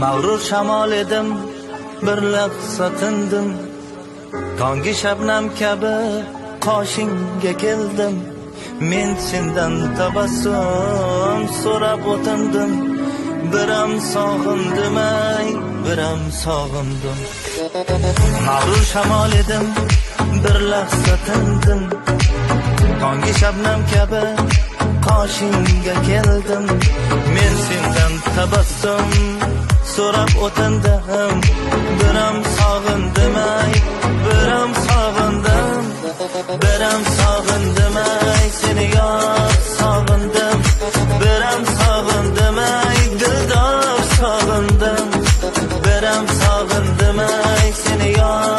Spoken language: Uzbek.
mag'rur shamol edim bir lahza tindim. Tongi shabnam kabi qoshingga keldim. Men sendan tabassum so'rab o'tindim. Biram sog'indim ay biram sog'indim. Mag'rur shamol edim bir lahza tindim. Tongi shabnam kabi qoshingga keldim. Men sendan tabassum so'rab o'tindim biram sog'indim ay biram sog'indim biram sog'indim ay seni yod sog'indim biram sog'indim ay dildor sog'indim biram sog'indim ay seni yod